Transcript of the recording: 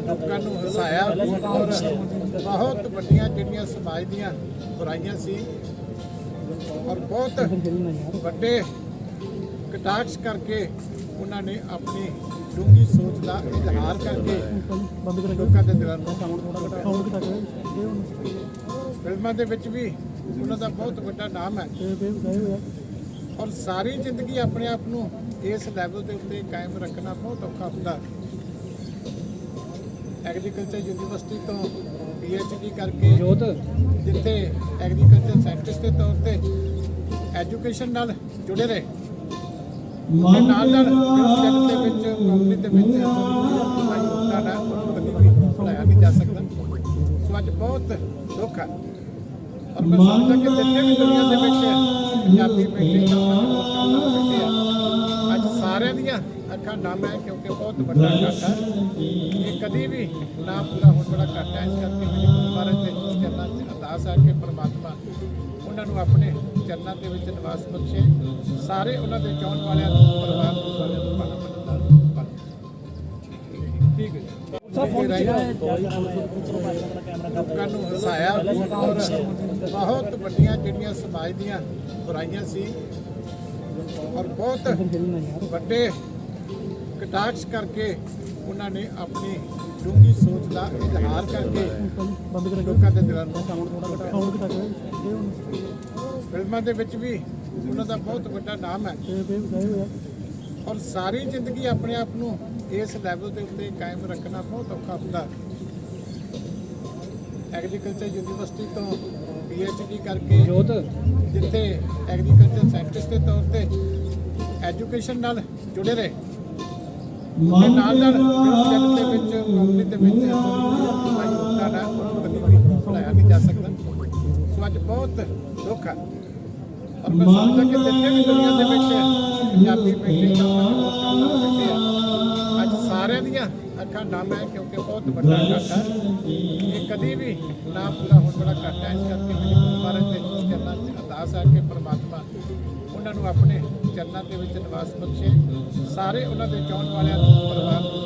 ਲੋਕਾਂ ਨੂੰ ਹਸਾਇਆ ਔਰ ਬਹੁਤ ਵੱਡੀਆਂ ਜਿਹੜੀਆਂ ਸਮਾਜ ਦੀਆਂ ਬੁਰਾਈਆਂ ਸੀ ਔਰ ਬਹੁਤ ਵੱਡੇ ਕਟਾਕਸ ਕਰਕੇ ਉਹਨਾਂ ਨੇ ਆਪਣੀ ਡੂੰਗੀ ਸੋਚ ਦਾ ਇਜ਼ਹਾਰ ਕਰਕੇ ਲੋਕਾਂ ਦੇ ਦਿਲਾਂ ਨੂੰ ਫਿਲਮਾਂ ਦੇ ਵਿੱਚ ਵੀ ਉਹਨਾਂ ਦਾ ਬਹੁਤ ਵੱਡਾ ਨਾਮ ਹੈ। ਔਰ ਸਾਰੀ ਜ਼ਿੰਦਗੀ ਆਪਣੇ ਆਪ ਨੂੰ ਇਸ ਲੈਵਲ ਦੇ ਉੱਤੇ ਕਾਇਮ ਰੱਖਣਾ ਬਹੁਤ ਔਖਾ ਹੁੰਦਾ। ਐਗਰੀਕਲਚਰ ਯੂਨੀਵਰਸਿਟੀ ਤੋਂ ਪੀਐਚਡੀ ਕਰਕੇ ਜੋਤ। ਜਿੱਥੇ ਐਗਰੀਕਲਚਰ ਸਾਇੰਟਿਸਟ ਦੇ ਤੌਰ ਤੇ ਐਜੂਕੇਸ਼ਨ ਨਾਲ ਜੁੜੇ ਰਹੇ। ਤੇ ਨਾਲ ਨਾਲ ਦੇ ਵਿੱਚ ਕੰਪਨੀ ਦੇ ਵਿੱਚ ਨਹੀਂ ਜਾ ਸਕਦਾ। ਸੋ ਅੱਜ ਬਹੁਤ ਦੁੱਖ ਹੈ ਔਰ ਮੈਂ ਸਮਝਦਾ ਕਿ ਜਿੰਨੇ ਵੀ ਦੁਨੀਆ ਦੇ ਵਿੱਚ ਪੰਜਾਬੀ ਆ। ਅੱਜ ਸਾਰਿਆਂ ਦੀਆਂ ਅੱਖਾਂ ਨਮ ਹੈ ਕਿਉਂਕਿ ਬਹੁਤ ਵੱਡਾ ਘਾਟਾ। ਹੈ ਇਹ ਕਦੀ ਵੀ ਨਾ ਪੂਰਾ ਹੋਣ ਵਾਲਾ ਘਾਟਾ ਹੈ। ਇਸ ਕਰਕੇ ਮੇਰੀ ਗੁਰੂ ਮਹਾਰਾਜ ਦੇ ਚਰਨਾਂ 'ਚ ਅਰਦਾਸ ਹੈ ਕਿ ਪ੍ਰਮਾਤਮਾ ਉਹਨਾਂ ਨੂੰ ਆਪਣੇ ਚਰਨਾਂ ਦੇ ਵਿੱਚ ਨਿਵਾਸ ਬਖਸ਼ੇ। ਸਾਰੇ ਉਹਨਾਂ ਦੇ ਚਾਹਣ ਵਾਲਿਆਂ ਨੂੰ ਪਰਿਵਾਰ ਨੂੰ ਲੋਕਾਂ ਨੂੰ ਹਸਾਇਆ। ਔਰ ਬਹੁਤ ਵੱਡੀਆਂ ਜਿਹੜੀਆਂ ਸਮਾਜ ਦੀਆਂ ਬੁਰਾਈਆਂ ਸੀ ਔਰ ਬਹੁਤ ਵੱਡੇ ਕਟਾਕਸ ਕਰਕੇ ਉਹਨਾਂ ਨੇ ਆਪਣੀ ਡੂੰਗੀ ਸੋਚ ਦਾ ਇਜ਼ਹਾਰ ਕਰਕੇ ਲੋਕਾਂ ਦੇ ਦਿਲਾਂ ਨੂੰ ਫਿਲਮਾਂ ਦੇ ਵਿੱਚ ਵੀ ਉਹਨਾਂ ਦਾ ਬਹੁਤ ਵੱਡਾ ਨਾਮ ਹੈ। ਔਰ ਸਾਰੀ ਜ਼ਿੰਦਗੀ ਆਪਣੇ ਆਪ ਨੂੰ ਇਸ ਲੈਵਲ ਦੇ ਉੱਤੇ ਕਾਇਮ ਰੱਖਣਾ ਬਹੁਤ ਔਖਾ ਹੁੰਦਾ। ਐਗਰੀਕਲਚਰ ਯੂਨੀਵਰਸਿਟੀ ਤੋਂ ਪੀਐਚਡੀ ਕਰਕੇ ਜੋਤ। ਜਿੱਥੇ ਐਗਰੀਕਲਚਰ ਸਾਇੰਟਿਸਟ ਦੇ ਤੌਰ ਤੇ ਐਜੂਕੇਸ਼ਨ ਨਾਲ ਜੁੜੇ ਰਹੇ। ਤੇ ਨਾਲ ਨਾਲ ਜਗਤ ਦੇ ਵਿੱਚ ਕੰਪਨੀ ਦੇ ਵਿੱਚ ਆਪਣਾ ਯੋਗਦਾਨ ਹੈ ਉਹ ਕਦੀ ਵੀ ਭੁਲਾਇਆ ਨਹੀਂ ਜਾ ਸਕਦਾ। ਸੋ ਅੱਜ ਬਹੁਤ ਦੁੱਖ ਹੈ। ਔਰ ਮੈਂ ਸਮਝਦਾ ਕਿ ਜਿੰਨੇ ਵੀ ਦੁਨੀਆ ਦੇ ਵਿੱਚ ਪੰਜਾਬੀ ਬੈਠੇ ਆ। ਅੱਜ ਸਾਰਿਆਂ ਦੀਆਂ ਅੱਖਾਂ ਨਮ ਹੈ ਕਿਉਂਕਿ ਬਹੁਤ ਵੱਡਾ ਘਾਟਾ ਇਹ ਕਦੀ ਵੀ ਨਾ ਪੂਰਾ ਹੋਣ ਵਾਲਾ ਘਾਟਾ ਹੈ। ਇਸ ਕਰਕੇ ਮੇਰੀ ਗੁਰੂ ਮਹਾਰਾਜ ਦੇ ਚਰਨਾਂ 'ਚ ਅਰਦਾਸ ਹੈ ਕਿ ਪ੍ਰਮਾਤਮਾ ਉਹਨਾਂ ਨੂੰ ਆਪਣੇ ਚਰਨਾਂ ਦੇ ਵਿੱਚ ਨਿਵਾਸ ਬਖਸ਼ੇ। ਸਾਰੇ ਉਹਨਾਂ ਦੇ ਚਾਹਣ ਵਾਲਿਆਂ ਨੂੰ ਪਰਿਵਾਰ ਨੂੰ